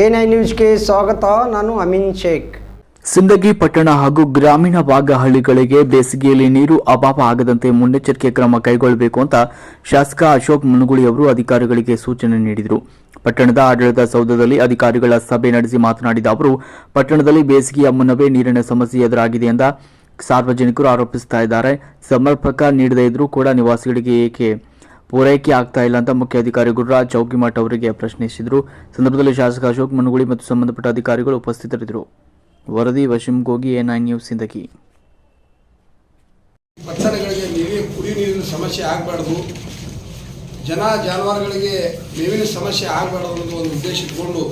N I ನ್ಯೂಸ್ಗೆ ಸ್ವಾಗತ, ನಾನು ಅಮೀನ್ ಶೇಖ್. ಸಿಂದಗಿ ಪಟ್ಟಣ ಹಾಗೂ ಗ್ರಾಮೀಣ ಭಾಗ ಹಳ್ಳಿಗಳಿಗೆ ಬೇಸಿಗೆಯಲ್ಲಿ ನೀರು ಅಭಾವ ಆಗದಂತೆ ಮುನ್ನೆಚ್ಚರಿಕೆ ಕ್ರಮ ಕೈಗೊಳ್ಳಬೇಕು ಅಂತ ಶಾಸಕ ಅಶೋಕ್ ಮುನಗುಳಿ ಅವರು ಅಧಿಕಾರಿಗಳಿಗೆ ಸೂಚನೆ ನೀಡಿದರು. ಪಟ್ಟಣದ ಆಡಳಿತ ಸೌಧದಲ್ಲಿ ಅಧಿಕಾರಿಗಳ ಸಭೆ ನಡೆಸಿ ಮಾತನಾಡಿದ ಅವರು, ಪಟ್ಟಣದಲ್ಲಿ ಬೇಸಿಗೆಯ ಮುನ್ನವೇ ನೀರಿನ ಸಮಸ್ಯೆ ಎದುರಾಗಿದೆ ಎಂದ ಸಾರ್ವಜನಿಕರು ಆರೋಪಿಸ್ತಾ ಇದ್ದಾರೆ. ಸಮರ್ಪಕ ನೀಡದೇ ಇದ್ರೂ ಕೂಡ ನಿವಾಸಿಗಳಿಗೆ ಏಕೆ ಪೂರೈಕೆ ಆಗ್ತಾ ಇಲ್ಲ ಅಂತ ಮುಖ್ಯ ಅಧಿಕಾರಿ ಗುರುರಾಜ್ ಚೌಕಿಮಠ್ ಅವರಿಗೆ ಪ್ರಶ್ನಿಸಿದರು. ಸಂದರ್ಭದಲ್ಲಿ ಶಾಸಕ ಅಶೋಕ್ ಮನುಗುಳಿ ಮತ್ತು ಸಂಬಂಧಪಟ್ಟ ಅಧಿಕಾರಿಗಳು ಉಪಸ್ಥಿತರಿದ್ದರು. ವರದಿ Wasim Gogi N I news Sindagi ಪಟ್ಟಣಗಳಿಗೆ ನೀರಿನ, ಕುಡಿ ನೀರಿನ ಸಮಸ್ಯೆ ಆಗಬಾರ್ದು. ಜನ ಜಾನುವಾರುಗಳಿಗೆ ಮೇವಿನ ಸಮಸ್ಯೆ ಆಗಬಾರ್ದು ಅನ್ನೋದು ಒಂದು ಉದ್ದೇಶ ಇಟ್ಕೊಂಡು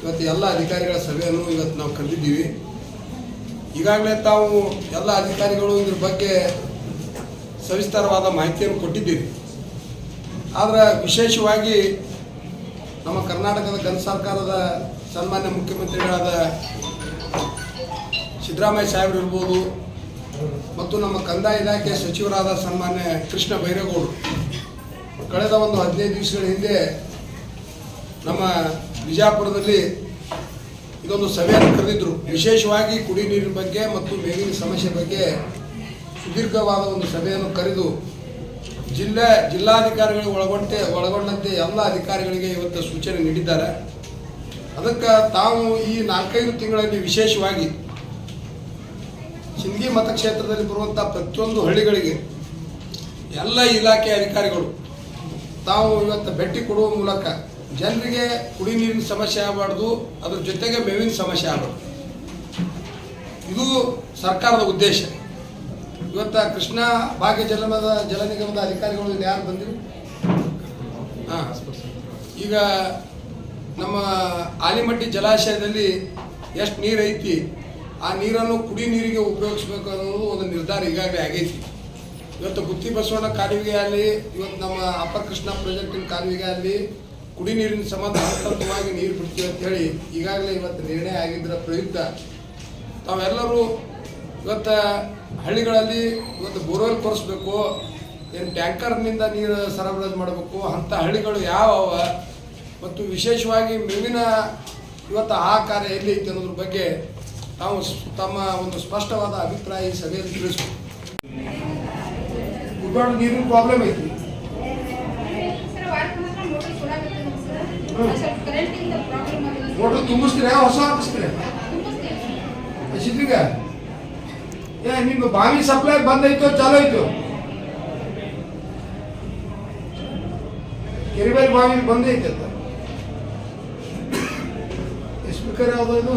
ಇವತ್ತು ಎಲ್ಲ ಅಧಿಕಾರಿಗಳ ಸಭೆಯನ್ನು ಇವತ್ತು ನಾವು ಕರೆದಿದ್ದೀವಿ. ಈಗಾಗಲೇ ತಾವು ಎಲ್ಲ ಅಧಿಕಾರಿಗಳು ಇದ್ರ ಬಗ್ಗೆ ಸವಿಸ್ತಾರವಾದ ಮಾಹಿತಿಯನ್ನು ಕೊಟ್ಟಿದ್ದೀರಿ. ಆದರೆ ವಿಶೇಷವಾಗಿ ನಮ್ಮ ಕರ್ನಾಟಕದ ಗನ್ ಸರ್ಕಾರದ ಸನ್ಮಾನ್ಯ ಮುಖ್ಯಮಂತ್ರಿಗಳಾದ ಸಿದ್ದರಾಮಯ್ಯ ಸಾಹೇಬ್ರು ಇರ್ಬೋದು ಮತ್ತು ನಮ್ಮ ಕಂದಾಯ ಇಲಾಖೆ ಸಚಿವರಾದ ಸನ್ಮಾನ್ಯ ಕೃಷ್ಣ ಬೈರೇಗೌಡರು. ಕಳೆದ ಒಂದು ಹದಿನೈದು ದಿವಸಗಳ ಹಿಂದೆ ನಮ್ಮ ವಿಜಯಪುರದಲ್ಲಿ ಇದೊಂದು ಸಭೆಯನ್ನು ಕರೆದಿದ್ದರು ವಿಶೇಷವಾಗಿ ಕುಡಿ ನೀರಿನ ಬಗ್ಗೆ ಮತ್ತು ಮೇವಿನ ಸಮಸ್ಯೆ ಬಗ್ಗೆ ಸುದೀರ್ಘವಾದ ಒಂದು ಸಭೆಯನ್ನು ಕರೆದು ಜಿಲ್ಲೆ ಜಿಲ್ಲಾಧಿಕಾರಿಗಳಿಗೆ ಒಳಗೊಂಡೆ ಒಳಗೊಂಡಂತೆ ಎಲ್ಲ ಅಧಿಕಾರಿಗಳಿಗೆ ಇವತ್ತು ಸೂಚನೆ ನೀಡಿದ್ದಾರೆ. ಅದಕ್ಕೆ ತಾವು ಈ ನಾಲ್ಕೈದು ತಿಂಗಳಲ್ಲಿ ವಿಶೇಷವಾಗಿ ಸಿಂಧಿ ಮತಕ್ಷೇತ್ರದಲ್ಲಿ ಬರುವಂಥ ಪ್ರತಿಯೊಂದು ಹಳ್ಳಿಗಳಿಗೆ ಎಲ್ಲ ಇಲಾಖೆ ಅಧಿಕಾರಿಗಳು ತಾವು ಇವತ್ತು ಭೇಟಿ ಕೊಡುವ ಮೂಲಕ ಜನರಿಗೆ ಕುಡಿ ನೀರಿನ ಸಮಸ್ಯೆ ಆಗಬಾರ್ದು, ಅದ್ರ ಜೊತೆಗೆ ಮೇವಿನ ಸಮಸ್ಯೆ ಆಗಬಾರ್ದು. ಇದು ಸರ್ಕಾರದ ಉದ್ದೇಶ. ಇವತ್ತು ಕೃಷ್ಣ ಭಾಗ್ಯ ಜಲಮದ ಜಲ ನಿಗಮದ ಅಧಿಕಾರಿಗಳು ಯಾರು ಬಂದಿರಿ? ಈಗ ನಮ್ಮ ಆಲಿಮಟ್ಟಿ ಜಲಾಶಯದಲ್ಲಿ ಎಷ್ಟು ನೀರು ಐತಿ, ಆ ನೀರನ್ನು ಕುಡಿ ನೀರಿಗೆ ಉಪಯೋಗಿಸ್ಬೇಕು ಅನ್ನೋದು ಒಂದು ನಿರ್ಧಾರ ಈಗಾಗಲೇ ಆಗೈತಿ. ಇವತ್ತು ಗುತ್ತಿ ಬಸವಣ್ಣ ಕಾಲುವೆಗೆ ಆಗಲಿ, ಇವತ್ತು ನಮ್ಮ ಅಪ್ಪರ್ ಕೃಷ್ಣ ಪ್ರಾಜೆಕ್ಟಿನ ಕಾಲುವೆಗೆ ಆಗಲಿ, ಕುಡಿ ನೀರಿನ ಸಂಬಂಧ ಹಂತವಾಗಿ ನೀರು ಬಿಡ್ತೀವಿ ಅಂತ ಹೇಳಿ ಈಗಾಗಲೇ ಇವತ್ತು ನಿರ್ಣಯ ಆಗಿದ್ದರ ಪ್ರಯುಕ್ತ ತಾವೆಲ್ಲರೂ ಇವತ್ತು ಹಳ್ಳಿಗಳಲ್ಲಿ ಇವತ್ತು ಬೋರ್ವೆಲ್ ಕೊರೆಸ್ಬೇಕು ಏನು ಟ್ಯಾಂಕರ್ನಿಂದ ನೀರು ಸರಬರಾಜು ಮಾಡಬೇಕು ಅಂಥ ಹಳ್ಳಿಗಳು ಯಾವ ಅವ ಮತ್ತು ವಿಶೇಷವಾಗಿ ಮೇವಿನ ಇವತ್ತು ಆ ಕಾರ್ಯ ಎಲ್ಲಿ ಐತಿ ಅನ್ನೋದ್ರ ಬಗ್ಗೆ ತಾವು ಸ್- ತಮ್ಮ ಒಂದು ಸ್ಪಷ್ಟವಾದ ಅಭಿಪ್ರಾಯ ಈ ಸಭೆಯಲ್ಲಿ ತಿಳಿಸ್ಬೇಕು. ನೀರಿನ ಪ್ರಾಬ್ಲಮ್ ಐತಿ. ಮೋಟರ್ ತುಂಬಿಸ್ತೀರಾ ಹೊಸ ಹಾಕಿಸ್ತೀರಾ? ತುಂಬಿಸ್ತೀವಿ ನಿಮ್ಮ ಬಾವಿ ಸಪ್ಲೈ ಬಂದೈತೋ ಚಾಲೋಯ್ತು? ಕಿರಿಬೇಲ್ ಬಾವಿ ಬಂದೈತೆ ಅಂತ. ಸ್ಪೀಕರ್ ಯಾವ್ದು ಇದು?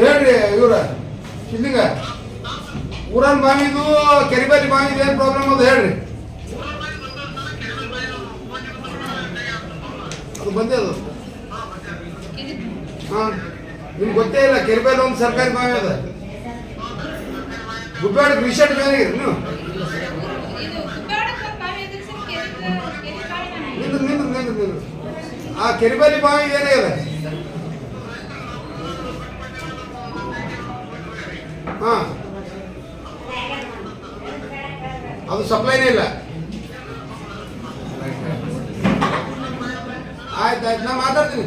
ಹೇಳ್ರಿ ಇವ್ರ ಸಿದ್ಲಿಗ ಊರನ್ ಬಾವಿದು ಕೆರಿಬೇಲಿ ಬಾವಿದು ಏನು ಪ್ರಾಬ್ಲಮ್ ಅದು ಹೇಳ್ರಿ. ಅದು ಬಂದೇ ಅದು. ಹಾ ನಿಮ್ಗೆ ಗೊತ್ತೇ ಇಲ್ಲ ಕೆರಿಬೇಲ್ ಒಂದು ಸರ್ಕಾರಿ ಬಾವಿ ಅದ. ಗುಬ್ಬೇಡ ರಿಸೆಟ್ ಬೇರೆ ಬಾವಿನ ನಿಂದ್ರು ನಿಂದ್ರು ನಿಂದ್ರು ನಿಂದ್ರು ಆ ಕೆರಿಬಲಿ ಬಾವಿ ಏನಾಗಿದೆ ಹಾ. ಅದು ಸಪ್ಲೈನೇ ಇಲ್ಲ. ಆಯ್ತು ಆಯ್ತು, ನಾ ಮಾತಾಡ್ತೀನಿ.